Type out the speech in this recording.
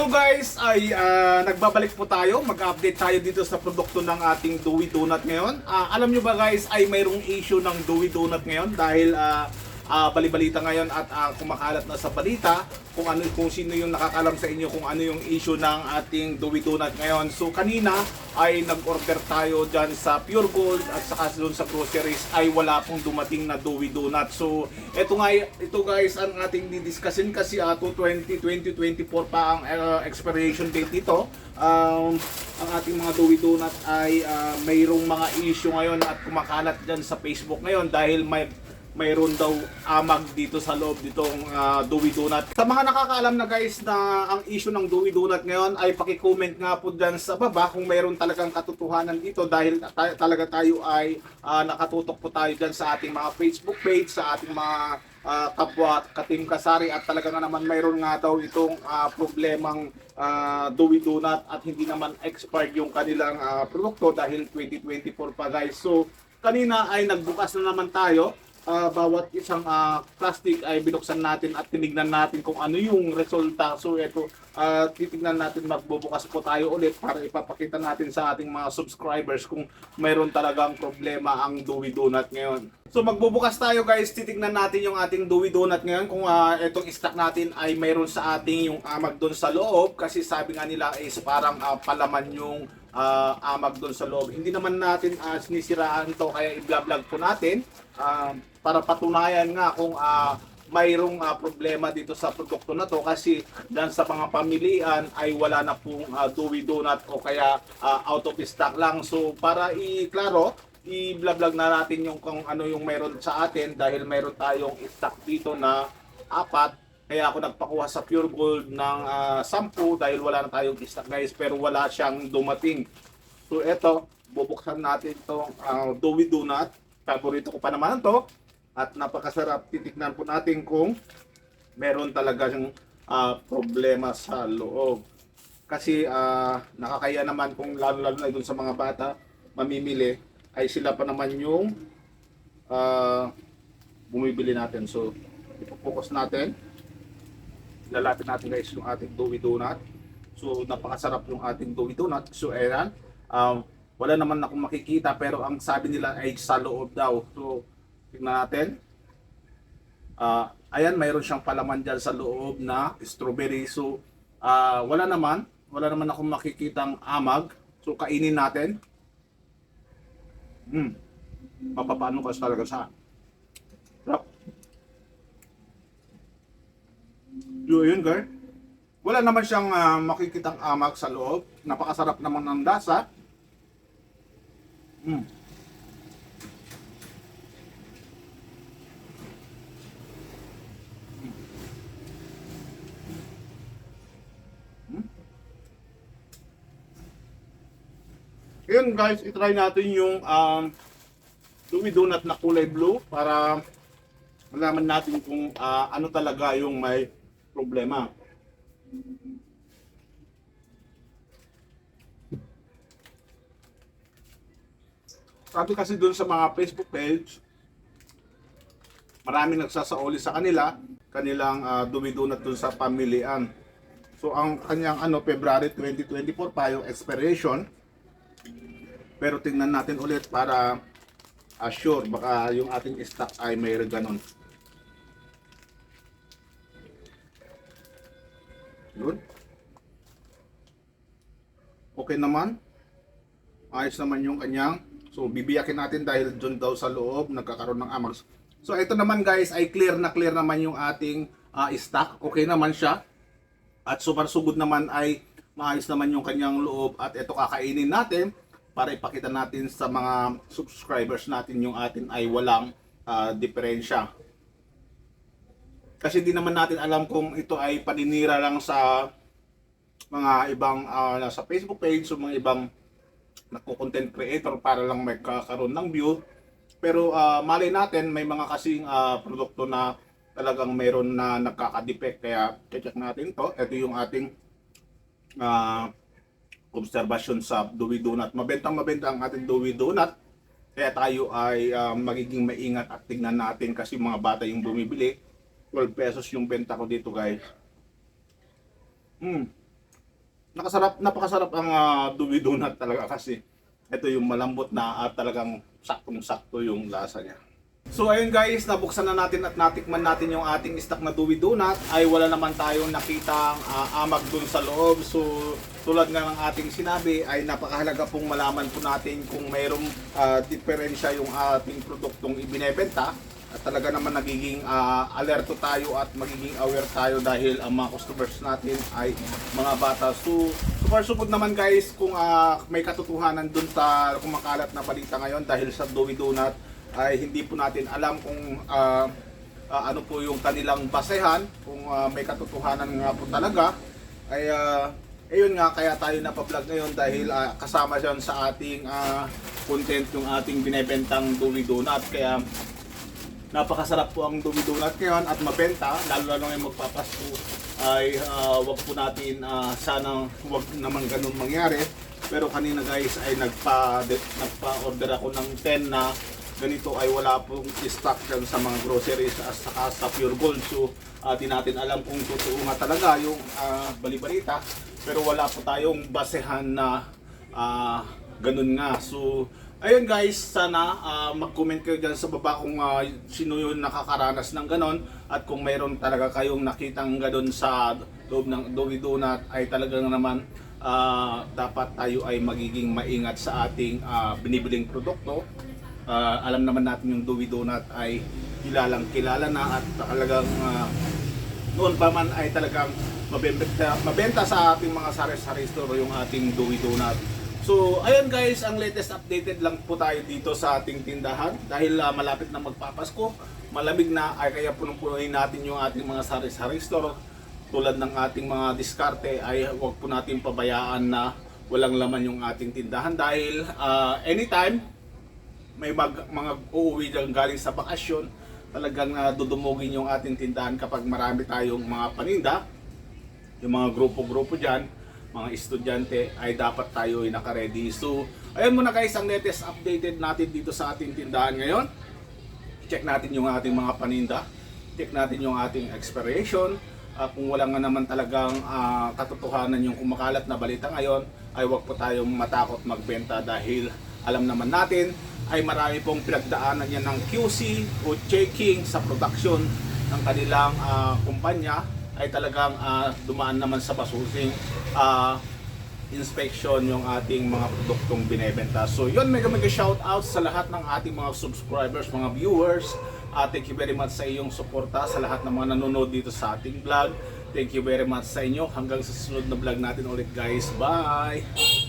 So guys, ay ah, nagbabalik po tayo. Mag-update tayo dito sa produkto ng ating Dewey Donut ngayon. Ah, alam nyo ba guys, ay mayroong issue ng Dewey Donut ngayon dahil ah, ah, balibalita ngayon at ah, kumakalat na sa balita kung ano kung sino yung nakakalam sa inyo kung ano yung issue ng ating Dewey Donut ngayon. So kanina ay nag-order tayo dyan sa Pure Gold at saka doon sa groceries ay wala pong dumating na Dewey Donut. So ito nga ito guys ang ating didiscussing kasi uh, 2020 2024 pa ang uh, expiration date nito. Um, ang ating mga Dewey Donut ay uh, mayroong mga issue ngayon at kumakalat dyan sa Facebook ngayon dahil may mayroon daw amag dito sa loob nitong uh, Dewey Donut. Sa mga nakakaalam na guys na ang issue ng Dewey Donut ngayon ay paki-comment nga po dyan sa baba kung mayroon talagang katotohanan dito dahil ta- talaga tayo ay ah, nakatutok po tayo dyan sa ating mga Facebook page, sa ating mga ah, kapwa at katim kasari at talaga nga naman mayroon nga daw itong ah, problemang ah, Dewey Donut at hindi naman expired yung kanilang ah, produkto dahil 2024 pa guys. So kanina ay nagbukas na naman tayo Ah, bawat isang ah, plastic ay binuksan natin at tinignan natin kung ano yung resulta. So ito, ah, titignan natin magbubukas po tayo ulit para ipapakita natin sa ating mga subscribers kung mayroon talagang problema ang Dewey Donut ngayon. So magbubukas tayo guys, titignan natin yung ating Dewey Donut ngayon kung ah, itong stock natin ay mayroon sa ating yung amag doon sa loob kasi sabi nga nila is parang ah, palaman yung ah, amag doon sa loob. Hindi naman natin uh, sinisiraan to kaya i-vlog po natin ah, para patunayan nga kung ah, mayroong ah, problema dito sa produkto na to kasi dyan sa mga pamilian ay wala na pong uh, Dewey Donut o kaya ah, out of stock lang. So para i-klaro, i-vlog na natin yung kung ano yung meron sa atin dahil meron tayong stock dito na apat kaya ako nagpakuha sa Pure Gold ng ah, 10 dahil wala na tayong stock guys pero wala siyang dumating. So eto, bubuksan natin itong uh, Dewey Donut. Paborito ko pa naman to. At napakasarap. Titignan po natin kung meron talaga siyang ah, problema sa loob. Kasi ah, nakakaya naman kung lalo-lalo na dun sa mga bata mamimili ay sila pa naman yung ah, bumibili natin. So, ipopokus natin. Lalapit natin guys yung ating Dewey Donut. So, napakasarap yung ating Dewey Donut. So, ayan. Um, wala naman akong makikita pero ang sabi nila ay sa loob daw. So, tingnan natin. Ah, ayan, mayroon siyang palaman dyan sa loob na strawberry. So, ah, wala naman. Wala naman akong makikitang amag. So, kainin natin. Hmm. Mapapaano ka talaga sa Yo, yun guys. Wala naman siyang ah, makikitang amag sa loob. Napakasarap naman ng lasa. Mm. Mm. Yun guys, itry natin yung um, Donut na kulay blue para malaman natin kung ah, ano talaga yung may problema. Sabi kasi doon sa mga Facebook page, maraming nagsasaoli sa kanila, kanilang uh, dumidunat doon sa pamilian. So ang kanyang ano February 2024 pa yung expiration. Pero tingnan natin ulit para assure baka yung ating stock ay may ganon. Good. Okay naman. Ayos naman yung kanyang So bibiyakin natin dahil doon daw sa loob nagkakaroon ng amags. So ito naman guys ay clear na clear naman yung ating ah, stock. Okay naman siya. At super sugod naman ay maayos naman yung kanyang loob at ito kakainin natin para ipakita natin sa mga subscribers natin yung atin ay walang ah, diferensya. Kasi di naman natin alam kung ito ay paninira lang sa mga ibang ah, nasa Facebook page o mga ibang nagko-content creator para lang magkakaroon ng view. Pero ah, malay natin may mga kasing ah, produkto na talagang mayroon na nagkaka-defect kaya check natin to. Ito yung ating ah, observation sa Dewey Donut. Mabentang mabenta ang ating Dewey Donut. Kaya tayo ay ah, magiging maingat at tingnan natin kasi mga bata yung bumibili. 12 pesos yung benta ko dito guys. Hmm. nakasarap, napakasarap ang uh, Dewey Donut talaga kasi ito yung malambot na at talagang saktong-sakto yung lasa niya. So ayun guys, nabuksan na natin at natikman natin yung ating stock na Dewey Donut ay wala naman tayong nakitang ah, amag dun sa loob. So tulad nga ng ating sinabi ay napakahalaga pong malaman po natin kung mayroong ah, diferensya yung ating produktong ibinebenta at talaga naman nagiging ah, alerto tayo at magiging aware tayo dahil ang mga customers natin ay mga bata. So, super supod naman guys kung ah, may katotohanan dun sa kumakalat na balita ngayon dahil sa Dewey Donut ay hindi po natin alam kung ah, ah, ano po yung kanilang basehan, kung ah, may katotohanan nga po talaga. Ay ah, ayun nga kaya tayo napa-vlog ngayon dahil ah, kasama diyan sa ating ah, content yung ating binebentang Dewey Donut kaya napakasarap po ang Dumi Donut ngayon at mabenta, lalo lalo ngayon magpapasko ay ah, wag po natin ah, sana wag naman ganun mangyari. Pero kanina guys ay nagpa de- nagpa-order ako ng 10 na ganito ay wala pong stock dyan sa mga groceries at saka sa Pure Gold. So ah, di natin alam kung totoo nga talaga yung ah, balibalita. Pero wala po tayong basehan na ah, ganun nga. So Ayun guys, sana ah, mag-comment kayo dyan sa baba kung ah, sino yung nakakaranas ng ganon at kung mayroon talaga kayong nakitang ganon sa loob ng Dowi Donut ay talagang naman ah, dapat tayo ay magiging maingat sa ating ah, binibiling produkto. Ah, alam naman natin yung Dowi Donut ay kilalang kilala na at talagang ah, noon pa man ay talagang mabenta, mabenta sa ating mga sari-sari store yung ating Dewey Donut. So, ayun guys, ang latest updated lang po tayo dito sa ating tindahan. Dahil ah, malapit na magpapasko, malamig na ay kaya punong-punuin natin yung ating mga sari-sari store. Tulad ng ating mga diskarte ay huwag po natin pabayaan na walang laman yung ating tindahan. Dahil ah, anytime may mag, mga uuwi dyan galing sa bakasyon, talagang uh, dudumugin yung ating tindahan kapag marami tayong mga paninda, yung mga grupo-grupo dyan, mga estudyante, ay dapat tayo ay naka-ready. So, ayun muna guys, ang latest updated natin dito sa ating tindahan ngayon. Check natin yung ating mga paninda, check natin yung ating expiration, Ah, kung wala nga naman talagang ah, katotohanan yung kumakalat na balita ngayon, ay wag po tayong matakot magbenta dahil alam naman natin ay marami pong pinagdaanan yan ng QC o checking sa production ng kanilang ah, kumpanya ay talagang ah, dumaan naman sa pasusing ah, inspection yung ating mga produktong binebenta. So yun, mega mega shout out sa lahat ng ating mga subscribers, mga viewers. Uh, thank you very much sa iyong suporta sa lahat ng mga nanonood dito sa ating vlog. Thank you very much sa inyo. Hanggang sa susunod na vlog natin ulit guys. Bye!